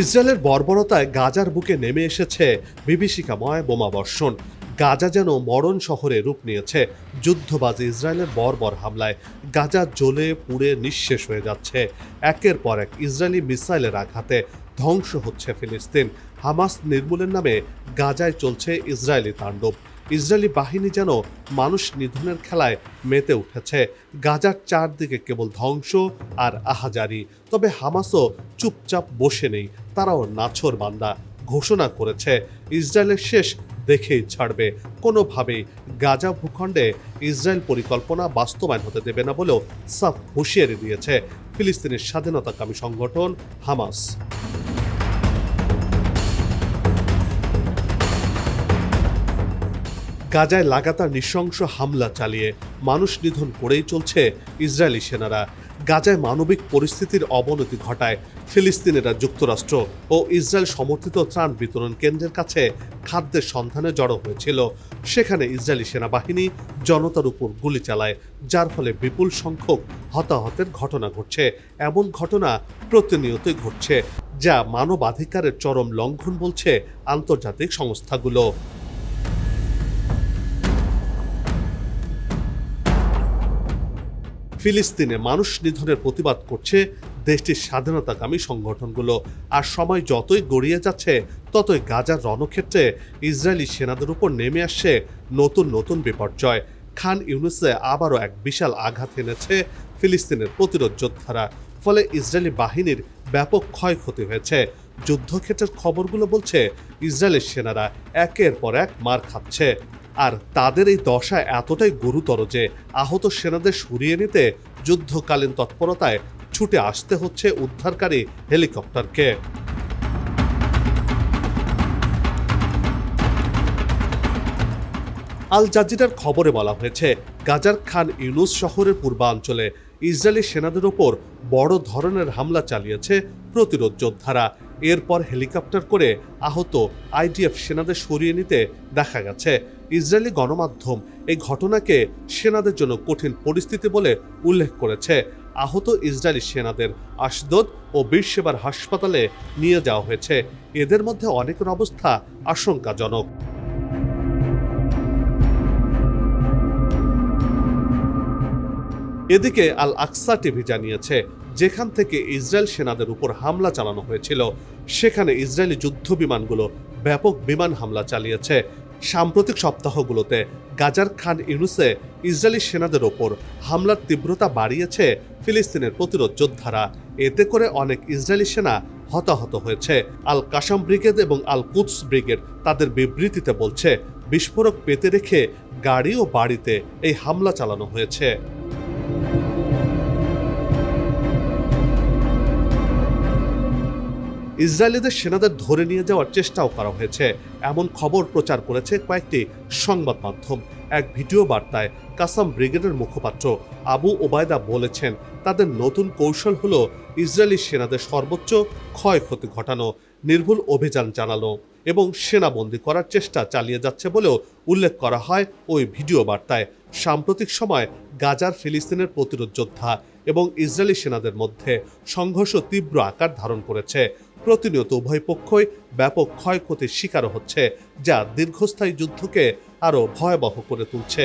ইসরায়েলের বর্বরতায় গাজার বুকে নেমে এসেছে বিভীষিকাময় বোমাবর্ষণ গাজা যেন মরণ শহরে রূপ নিয়েছে, যুদ্ধবাজ ইসরায়েলের বর্বর হামলায়। গাজা জ্বলে পুড়ে নিঃশেষ হয়ে যাচ্ছে। একের পর এক ইসরায়েলি মিসাইলের আঘাতে ধ্বংস হচ্ছে ফিলিস্তিন। হামাস নির্মূলের নামে গাজায় চলছে ইসরায়েলি তাণ্ডব। ইসরায়েলি বাহিনী যেন মানুষ নিধনের খেলায় মেতে উঠেছে। গাজার চারদিকে কেবল ধ্বংস আর আহাজারি। তবে হামাসও চুপচাপ বসে নেই। তারাও নাছর বান্দা ঘোষণা করেছে, ইসরায়েলের শেষ দেখেই ছাড়বে। কোনোভাবেই গাজা ভূখণ্ডে ইসরায়েল পরিকল্পনা বাস্তবায়ন হতে দেবে না বলেও সাফ হুঁশিয়ারি দিয়েছে ফিলিস্তিনের স্বাধীনতাকামী সংগঠন হামাস। গাজায় লাগাতার নৃশংস হামলা চালিয়ে মানুষ নিধন করেই চলছে ইসরায়েলি সেনারা। গাজায় মানবিক পরিস্থিতির অবনতি ঘটায়। ফিলিস্তিনিরা যুক্তরাষ্ট্র ও ইসরায়েল সমর্থিত ত্রাণ বিতরণ কেন্দ্রের কাছে খাদ্যের সন্ধানে জড়ো হয়েছিল। সেখানে ইসরায়েলি সেনাবাহিনী জনতার উপর গুলি চালায়, যার ফলে বিপুল সংখ্যক হতাহতের ঘটনা ঘটছে। এমন ঘটনা প্রতিনিয়তই ঘটছে, যা মানবাধিকারের চরম লঙ্ঘন বলছে আন্তর্জাতিক সংস্থাগুলো। ফিলিস্তিনে মানুষ নিধনের প্রতিবাদ করছে দেশটির স্বাধীনতাকামী সংগঠনগুলো। আর সময় যতই গড়িয়ে যাচ্ছে, ততই গাজার রণক্ষেত্রে ইসরায়েলি সেনাদের উপর নেমে আসছে নতুন নতুন বিপর্যয়। খান ইউনুসে আবারও এক বিশাল আঘাত এনেছে ফিলিস্তিনের প্রতিরোধ যোদ্ধারা। ফলে ইসরায়েলি বাহিনীর ব্যাপক ক্ষয়ক্ষতি হয়েছে। যুদ্ধক্ষেত্রের খবরগুলো বলছে, ইসরায়েলের সেনারা একের পর এক মার খাচ্ছে। আর তাদের এই দশা এতটাই গুরুতর যে আহত সেনাদের সরিয়ে নিতে যুদ্ধকালীন তৎপরতায় ছুটে আসতে হচ্ছে উদ্ধারকারী হেলিকপ্টারকে। আল জাজিরার খবরে বলা হয়েছে, গাজার খান ইউনুস শহরের পূর্বাঞ্চলে ইসরায়েলি সেনাদের ওপর বড় ধরনের হামলা চালিয়েছে প্রতিরোধ যোদ্ধারা। এরপর হেলিকপ্টার করে আহত আইডিএফ সেনাদের সরিয়ে নিতে দেখা গেছে। ইসরায়েলি গণমাধ্যম এই ঘটনাকে সেনাদের জন্য কঠিন পরিস্থিতি বলে উল্লেখ করেছে। আহত ইসরায়েলি সেনাদের আশদোদ ও বীরসেবার হাসপাতালে নিয়ে যাওয়া হয়েছে। এদের মধ্যে অনেকের অবস্থা আশঙ্কাজনক। এদিকে আল আকসা টিভি জানিয়েছে যেখান থেকে ইসরায়েল সেনাদের উপর হামলা চালানো হয়েছিল, সেখানে ইসরায়েলি যুদ্ধ বিমানগুলো ব্যাপক বিমান হামলা চালিয়েছে। সাম্প্রতিক সপ্তাহগুলোতে গাজার খান ইউনুসে ইসরায়েলি সেনাদের ওপর হামলার তীব্রতা বাড়িয়েছে ফিলিস্তিনের প্রতিরোধ যোদ্ধারা। এতে করে অনেক ইসরায়েলি সেনা হতাহত হয়েছে। আল কাসাম ব্রিগেড এবং আল কুদস ব্রিগেড তাদের বিবৃতিতে বলছে, বিস্ফোরক পেতে রেখে গাড়ি ও বাড়িতে এই হামলা চালানো হয়েছে। ইসরায়েলিদের সেনাদের ধরে নিয়ে যাওয়ার চেষ্টাও করা হয়েছে। এমন খবর প্রচার করেছে কয়েকটি সংবাদ মাধ্যম। এক ভিডিও বার্তায় কাসাম ব্রিগেডের মুখপাত্র আবু ওবায়দা বলেছেন, তাদের নতুন কৌশল হলো ইসরায়েলি সেনাদের সর্বোচ্চ ক্ষয়ক্ষতি ঘটানো, নির্ভুল অভিযান চালানো এবং সেনাবন্দি করার চেষ্টা চালিয়ে যাচ্ছে বলেও উল্লেখ করা হয় ওই ভিডিও বার্তায়। সাম্প্রতিক সময় গাজার ফিলিস্তিনের প্রতিরোধ যোদ্ধা এবং ইসরায়েলি সেনাদের মধ্যে সংঘর্ষ তীব্র আকার ধারণ করেছে। প্রতিনিয়ত উভয় পক্ষই ব্যাপক ক্ষয়ক্ষতির শিকার হচ্ছে, যা দীর্ঘস্থায়ী যুদ্ধকে আরও ভয়াবহ করে তুলছে।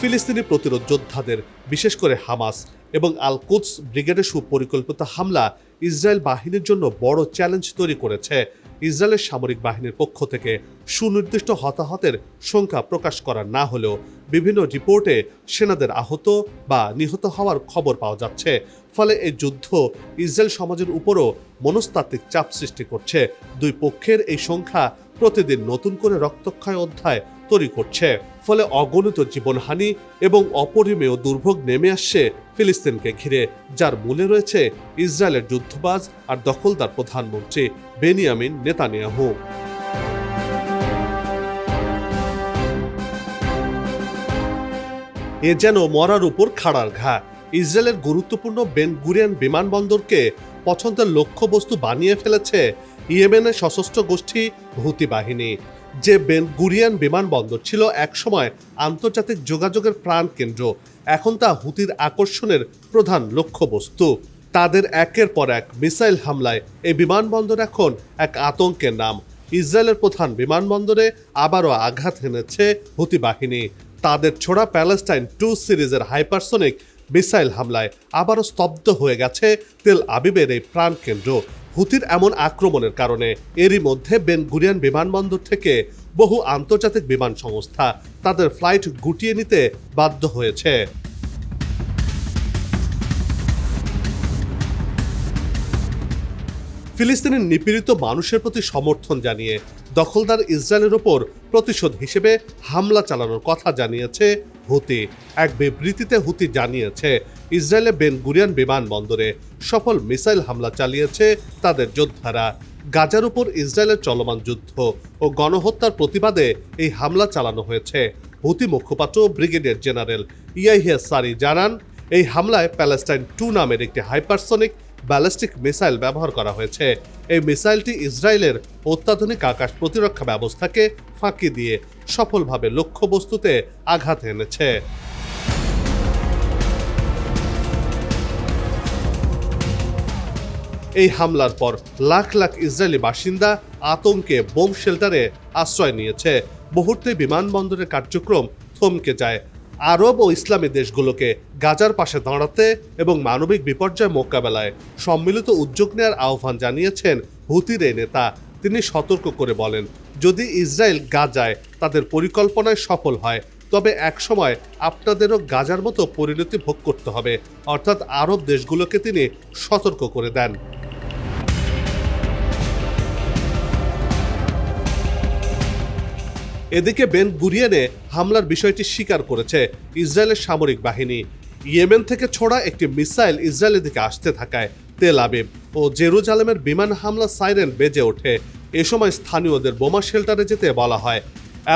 ফিলিস্তিনি প্রতিরোধ যোদ্ধাদের, বিশেষ করে হামাস এবং আল কুদস ব্রিগেডের সুপরিকল্পিত হামলা ইসরায়েল বাহিনীর জন্য বড় চ্যালেঞ্জ তৈরি করেছে ইসরায়েলের সামরিক বাহিনীর পক্ষ থেকে সুনির্দিষ্ট হতাহতের সংখ্যা প্রকাশ করা না হলেও বিভিন্ন রিপোর্টে সেনাদের আহত বা নিহত হওয়ার খবর পাওয়া যাচ্ছে। ফলে এই যুদ্ধ ইসরায়েল সমাজের উপরও মনস্তাত্ত্বিক চাপ সৃষ্টি করছে। দুই পক্ষের এই সংখ্যা প্রতিদিন নতুন করে রক্তক্ষয় অধ্যায় তৈরি করছে। ফলে অগণিত জীবনহানি এবং অপরিমেয় দুর্ভোগ নেমে আসছে ফিলিস্তিনকে ঘিরে, যার মূলে রয়েছে ইসরায়েলের যুদ্ধবাজ আর দখলদার প্রধানমন্ত্রী বেনিয়ামিন নেতানিয়াহু। এ যেন মরার উপর খাড়ার ঘা ইসরায়েলের গুরুত্বপূর্ণ বেন গুরিয়ান বিমানবন্দরকে পছন্দের লক্ষ্যবস্তু বানিয়ে ফেলেছে ইয়েমেনের সশস্ত্র গোষ্ঠী হুতি বাহিনী। যে বেন গুরিয়ান বিমানবন্দর ছিল একসময় আন্তর্জাতিক যোগাযোগের প্রাণ কেন্দ্র এখন তা হুতির আকর্ষণের প্রধান লক্ষ্যবস্তু। তাদের একের পর এক মিসাইল হামলায় এই বিমানবন্দর এখন এক আতঙ্কের নাম। ইসরায়েলের প্রধান বিমানবন্দরে আবারও আঘাত হেনেছে হুতি বাহিনী। তাদের ছোড়া প্যালেস্টাইন টু সিরিজের হাইপারসোনিক মিসাইল হামলায় আবারও স্তব্ধ হয়ে গেছে তেল আবিবের এই প্রাণকেন্দ্র। হুতির এমন আক্রমণের কারণে এরই মধ্যে বেন গুরিয়ান বিমানবন্দর থেকে বহু আন্তর্জাতিক বিমান সংস্থা তাদের ফ্লাইট গুটিয়ে নিতে বাধ্য হয়েছে। ফিলিস্তিনের নিপীড়িত মানুষের প্রতি সমর্থন জানিয়ে দখলদার ইসরায়েলের ওপর প্রতিশোধ হিসেবে হামলা চালানোর কথা জানিয়েছে হুতি। এক বিবৃতিতে হুতি জানিয়েছে, ইসরায়েলে বেন গুরিয়ান বিমানবন্দরে সফল মিসাইল হামলা চালিয়েছে তাদের যোদ্ধারা। গাজার উপর ইসরায়েলের চলমান যুদ্ধ ও গণহত্যার প্রতিবাদে এই হামলা চালানো হয়েছে। হুতি মুখপাত্র ব্রিগেডিয়ার জেনারেল ইয়াহিয়া সারি জানান, এই হামলায় প্যালেস্টাইন টু নামের একটি হাইপারসনিক ব্যালিস্টিক মিসাইল ব্যবহার করা হয়েছে। এই মিসাইলটি ইসরায়েলের অত্যাধুনিক আকাশ প্রতিরক্ষা ব্যবস্থাকে ফাঁকি দিয়ে সফলভাবে লক্ষ্যবস্তুতে আঘাত এনেছে। এই হামলার পর লাখ লাখ ইসরায়েলি বাসিন্দা আতঙ্কে বোম শেল্টারে আশ্রয় নিয়েছে। মুহূর্তে বিমানবন্দরের কার্যক্রম থমকে যায়। আরব ও ইসলামী দেশগুলোকে গাজার পাশে দাঁড়াতে এবং মানবিক বিপর্যয় মোকাবেলায় সম্মিলিত উদ্যোগ নেওয়ার আহ্বান জানিয়েছেন হুতির এই নেতা। তিনি সতর্ক করে বলেন, যদি ইসরায়েল গাজায় তাদের পরিকল্পনায় সফল হয়, তবে একসময় আপনাদেরও গাজার মতো পরিণতি ভোগ করতে হবে। অর্থাৎ আরব দেশগুলোকে তিনি সতর্ক করে দেন। এদিকে বেন গুরিয়ানে হামলার বিষয়টি স্বীকার করেছে ইসরায়েলের সামরিক বাহিনী। ইয়েমেন থেকে ছোড়া একটি মিসাইল ইসরায়েলের দিকে আসতে থাকায় তেল আবিব ও জেরুজালেমের বিমান হামলা সাইরেন বেজে ওঠে। এ সময় স্থানীয়দের বোমা শেল্টারে যেতে বলা হয়।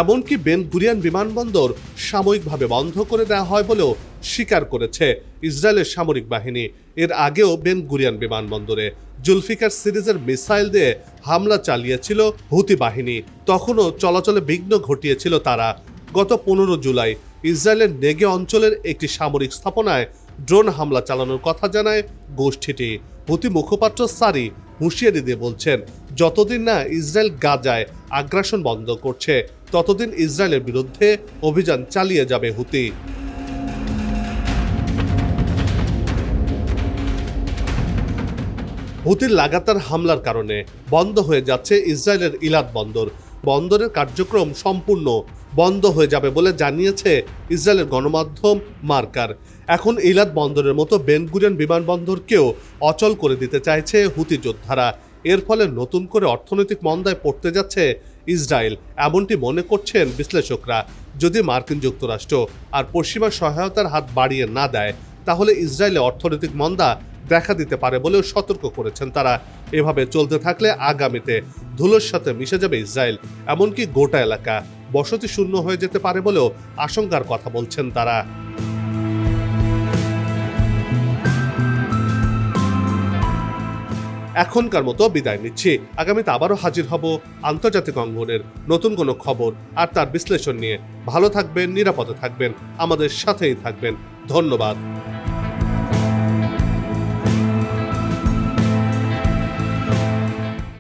এমনকি বেন গুরিয়ান বিমানবন্দর সাময়িকভাবে বন্ধ করে দেওয়া হয় বলেও স্বীকার করেছে ইসরায়েলের সামরিক বাহিনী। এর আগেও বেন গুরিয়ান বিমানবন্দরে জুলফিকার সিরিজের মিসাইল দিয়ে হামলা চালিয়েছিল হুতি বাহিনী। তখনও চলাচলে বিঘ্ন ঘটিয়েছিল তারা। গত পনেরো জুলাই ইসরায়েলের নেগে অঞ্চলের একটি সামরিক স্থাপনায় ড্রোন হামলা চালানোর কথা জানায় গোষ্ঠীটি। হুতি মুখপাত্র সারি হুঁশিয়ারি দিয়ে বলছেন, যতদিন না ইসরায়েল গাজায় আগ্রাসন বন্ধ করছে, ততদিন ইসরায়েলের বিরুদ্ধে অভিযান চালিয়ে যাবে হুতি। হুতির লাগাতার হামলার কারণে বন্ধ হয়ে যাচ্ছে ইসরায়েলের ইলাদ বন্দর। বন্দরের কার্যক্রম সম্পূর্ণ বন্ধ হয়ে যাবে বলে জানিয়েছে ইসরায়েলের গণমাধ্যম মার্কার। এখন ইলাদ বন্দরের মতো বেনগুরিয়ান বিমানবন্দরকেও অচল করে দিতে চাইছে হুতি যোদ্ধারা। এর ফলে নতুন করে অর্থনৈতিক মন্দায় পড়তে যাচ্ছে ইসরায়েল, এমনটি মনে করছেন বিশ্লেষকরা। যদি মার্কিন যুক্তরাষ্ট্র আর পশ্চিমা সহায়তার হাত বাড়িয়ে না দেয়, তাহলে ইসরায়েলে অর্থনৈতিক মন্দা দেখা দিতে পারে বলেও সতর্ক করেছেন তারা। এভাবে চলতে থাকলে আগামীতে ধুলোর সাথে মিশে যাবে ইসরায়েল, এমনকি গোটা এলাকা বসতি শূন্য হয়ে যেতে পারে বলেও আশঙ্কার কথা বলছেন তারা। এখনকার মতো বিদায় নিচ্ছি। আগামীতে আবারও হাজির হব আন্তর্জাতিক অঙ্গনের নতুন কোনো খবর আর তার বিশ্লেষণ নিয়ে। ভালো থাকবেন, নিরাপদে থাকবেন, আমাদের সাথেই থাকবেন। ধন্যবাদ।